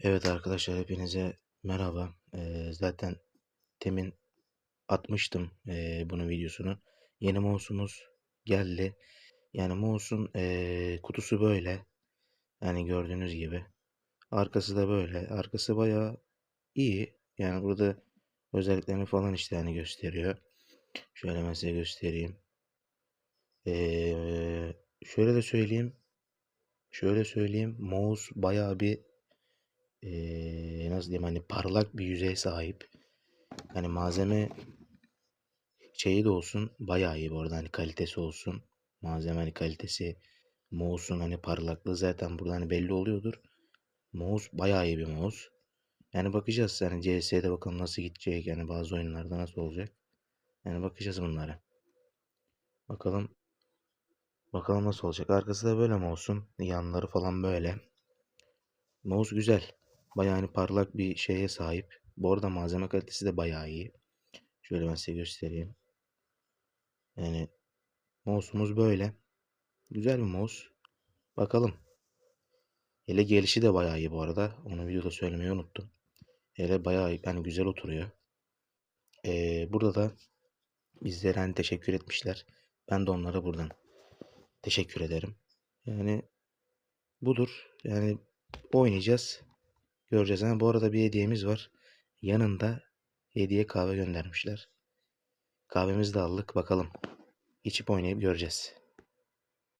Evet arkadaşlar hepinize merhaba. Eee, zaten temin atmıştım eee, bunun videosunu. Yeni mouse'umuz geldi. Yani mouse'un eee, kutusu böyle. Yani gördüğünüz gibi. Arkası da böyle. Arkası bayağı iyi. Yani burada özelliklerini falan işte yani gösteriyor. Şöyle ben size göstereyim. Eee, şöyle de söyleyeyim. Şöyle söyleyeyim. Mouse bayağı bir eee, nasıl diyeyim hani parlak bir yüzeye sahip. Hani malzeme şeyi de olsun bayağı iyi bu arada hani kalitesi olsun. Malzeme hani kalitesi, mouse'un hani parlaklığı zaten burada hani belli oluyordur. Mouse bayağı iyi bir mouse. Yani bakacağız yani CS'de bakalım nasıl gidecek yani bazı oyunlarda nasıl olacak. Yani bakacağız bunlara. Bakalım bakalım nasıl olacak. Arkası da böyle mouse'un yanları falan böyle. Mouse güzel. Bayağı hani parlak bir şeye sahip. Bu arada malzeme kalitesi de bayağı iyi. Şöyle ben size göstereyim. Yani mouse'umuz böyle. Güzel bir mouse. Bakalım. Hele gelişi de bayağı iyi bu arada. Onu videoda söylemeyi unuttum. Hele bayağı yani güzel oturuyor. Ee, burada da bizlere hani teşekkür etmişler. Ben de onlara buradan teşekkür ederim. Yani budur. Yani oynayacağız. Göreceğiz. Ha, bu arada bir hediyemiz var. Yanında hediye kahve göndermişler. Kahvemizi de aldık. Bakalım. İçip oynayıp göreceğiz.